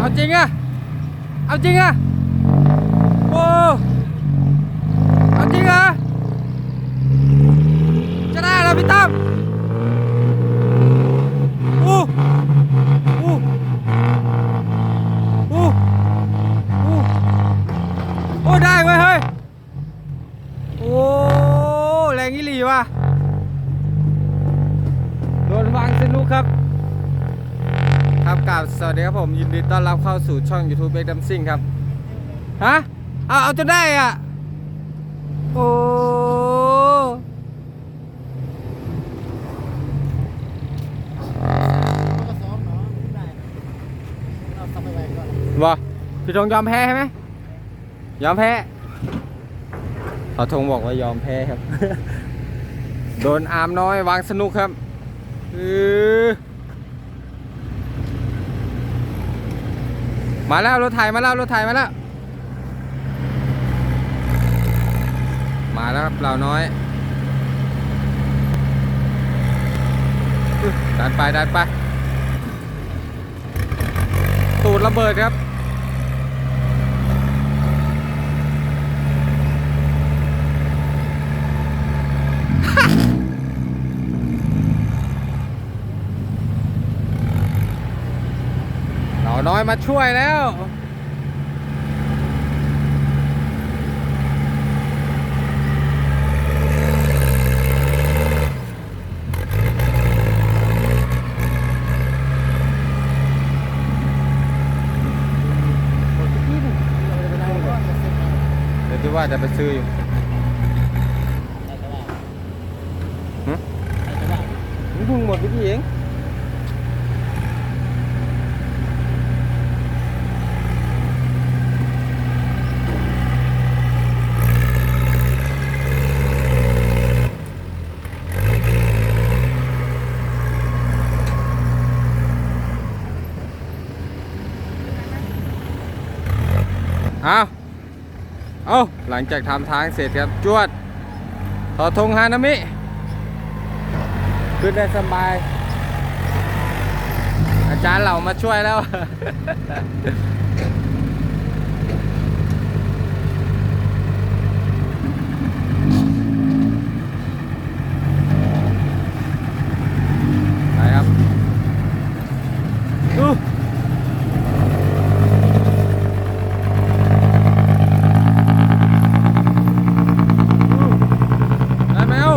เอาจริงอะเอาจริงอะโอ้เอาจริงอะจะได้แล้วพี่ตั้มอู้อู้อู้อู้โอ้ได้เว้ยเฮ้ยโอ้แรงอีหลีว่ะโดนวางเส้นุกครับ ครับกราบสวัสดีครับผมยินดีต้อนรับเข้าสู่ช่อง YouTube เบกดัมซิงครับฮะเอาเอาจนได้อะโอ้ก็ซ้อมเนาะไม่าพี่ธงยอมแพ้ใช่ไหมยอมแพ้ขาธงบอกว่ายอมแพ้ครับ โดนอาร์มน้อยวางสนุกครับเออ มาแล้วรถไถมาแล้วรถไถมาแล้ว มาแล้วครับเราน้อย ดันไปดันไป ตูดระเบิดครับ น้อยมาช่วยแล้ว เดี๋ยวดูว่าจะไปซื้ออยู่หึนี่เพิ่งหมดเมื่อกี้เอง เอาเอาหลังจากทำทางเสร็จครับจวดถอทงฮานามิ ขึ้นได้สบาย อาจารย์เหล่ามาช่วยแล้ว ไปครับดู ได้ไหมเอา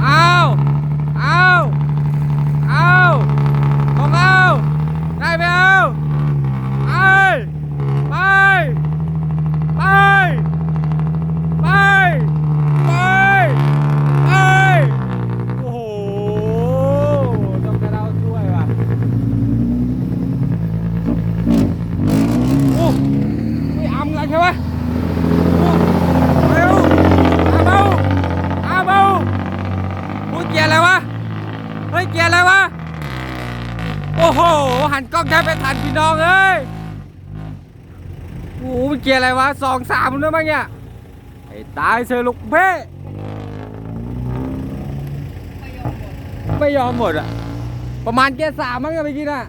เอาเอาเอาของเอาได้ไหมเอาไปไปไปไปไปไปโอ้โหต้องกระเราช่วยว่ะโอ้ไม่อำกันใช่ไหม เร็วอาเบาอาเบาพูดเกียร์อะไรวะ เฮ้ย เกียร์อะไรวะ โอ้โห หันกล้อง แทบไม่ทันพี่น้องเอ้ยโอ้โหมันเกียร์อะไรวะสองสามด้วมั้งเนี่ยไอ้ตายเชอลูกเพ่ไม่ยอมหมดอะประมาณเกียร์สามมั้งอะเมื่อกี้น่ะ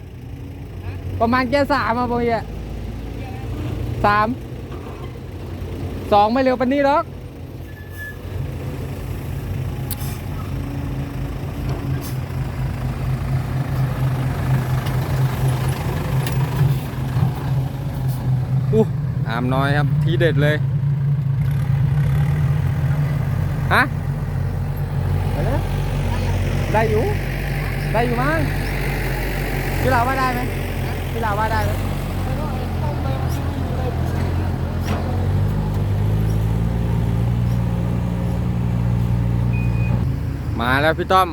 ประมาณเกียร์สามอะเมื่อกี้สามสองไม่เร็วปานนี้หรอกอู้อามน้อยครับ ทีเด็ดเลย ฮะไปเลยได้อยู่ ได้อยู่มั้งพี่ลาว่าได้ไหมพี่ลาว่าได้ไหมมาแล้วพี่ต้อม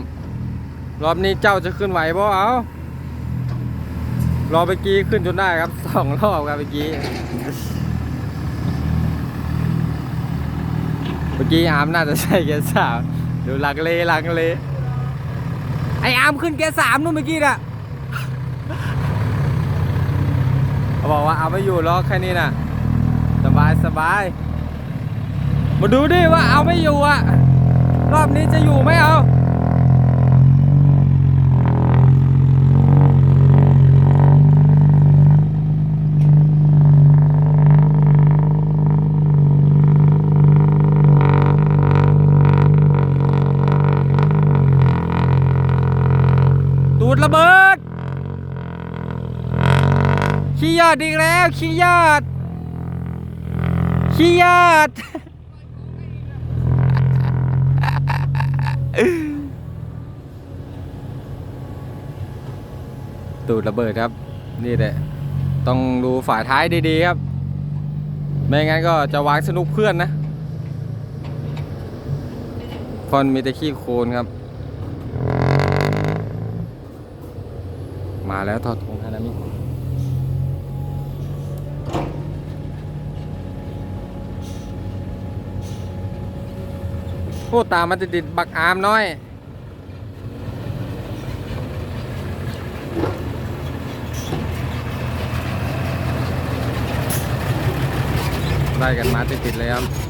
รอบนี้เจ้าจะขึ้นไหวบ่เอารอไปกี้ขึ้นจนได้ครับสองรอบครับเมื่อกี้ มื่อกี้อาร์มน่าจะใช่แกสามดูลังเลลังเลไออาร์มขึ้นแกสามนู่นเมื่อกี้น่ะเขาบอกว่าเอาไม่อยู่ล็อกแค่นี้น่ะ สบายสบาย มาดูดิว่าเอาไม่อยู่อะรอบนี้จะอยู่ไหมเอา ดระเบิด ขี้ยอดอีกแล้ว ขี้ยอดขี้ยอดตูดระเบิดครับ นี่แหละ ต้องดูฝ่าท้ายดีๆครับ ไม่งั้นก็จะวางสนุกเพื่อนนะเพอนมีแต่ขี้โคลนครับ มาแล้วทอดทงฮานามิโอ้ตามมันติดติดๆบักอามน้อยไล่กันมาติดติดๆเลยครับ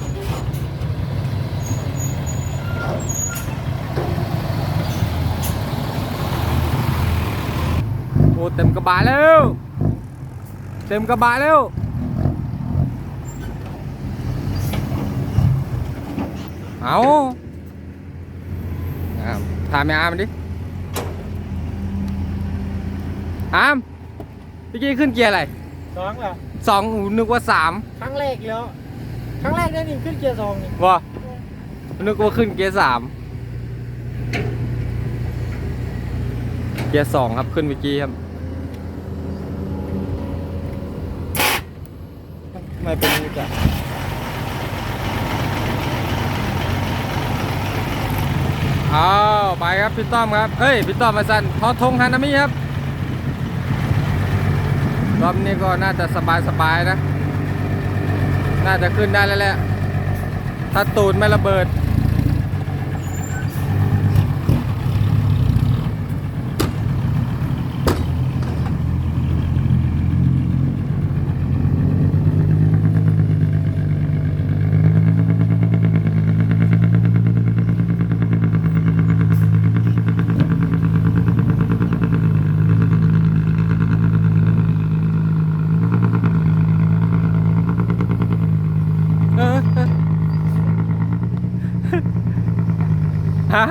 เต็มกระบะแล้ว เต็มกระบะแล้วเอาอามถามไอ้อามดิอามเมื่อกี้ขึ้นเกียร์อะไรสองเหรอสองอูนึกว่าสามครั้งแรกแล้วครั้งแรกนั่นนี่ขึ้นเกียร์สองนี่วะนึกว่าขึ้นเกียร์สามเกียร์สองครับขึ้นเมื่อกี้ครับ ไม่เป็นมูจ้ะอ้าวไปครับพี่ต้อมครับเฮ้ยพี่ต้อมมาสั่นทอทงฮานามิครับรอบนี้ก็น่าจะสบายสบายๆนะ น่าจะขึ้นได้แล้วแหละถ้าตูดไม่ระเบิด เออฮะ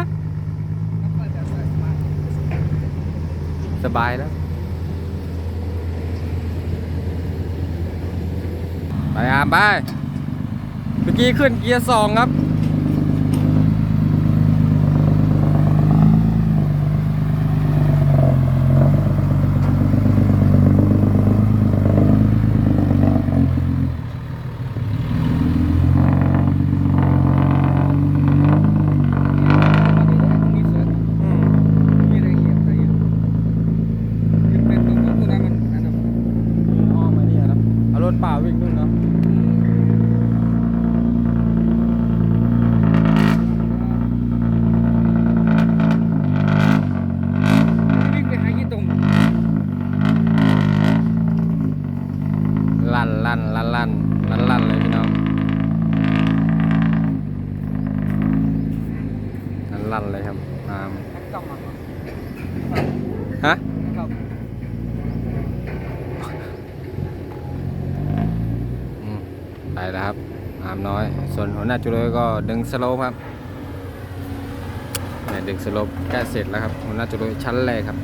ส บายแล้วไปอามไปเมื่อกี้ขึ้นเกียร์สองครับ อืมอ้อมมานี่ครับเอารถเปล่าวิ่งนู่นเนาะลั่นลั่นลั่นลั่นลั่นลั่นเลยพี่น้องลั่นลั่นเลยครับอามฮะ อืม ไปแล้วครับอามน้อย ส่วนหัวหน้าจุเลยก็ดึงสโลปครับเนี่ยดึงสโลปใกล้เสร็จแล้วครับหัวหน้าจุเลยชั้นแรกครับ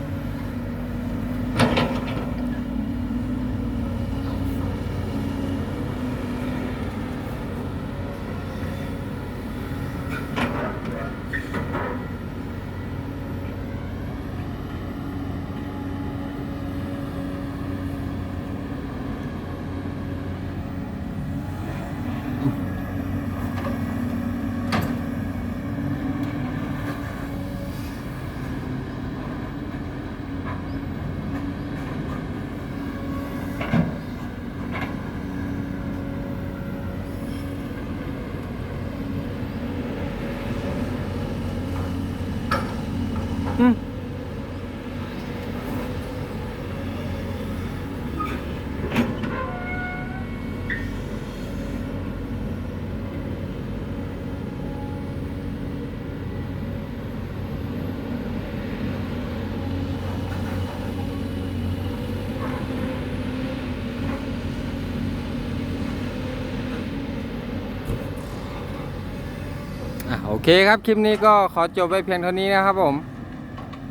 เคครับ คลิปนี้ก็ขอจบไว้เพียงเท่านี้นะครับผม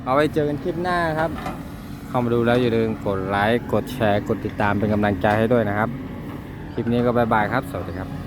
เอาไว้เจอกันคลิปหน้าครับ เข้ามาดูแล้วอย่าลืมกดไลค์ กดแชร์ กดติดตามเป็นกำลังใจให้ด้วยนะครับ คลิปนี้ก็บายบายครับ สวัสดีครับ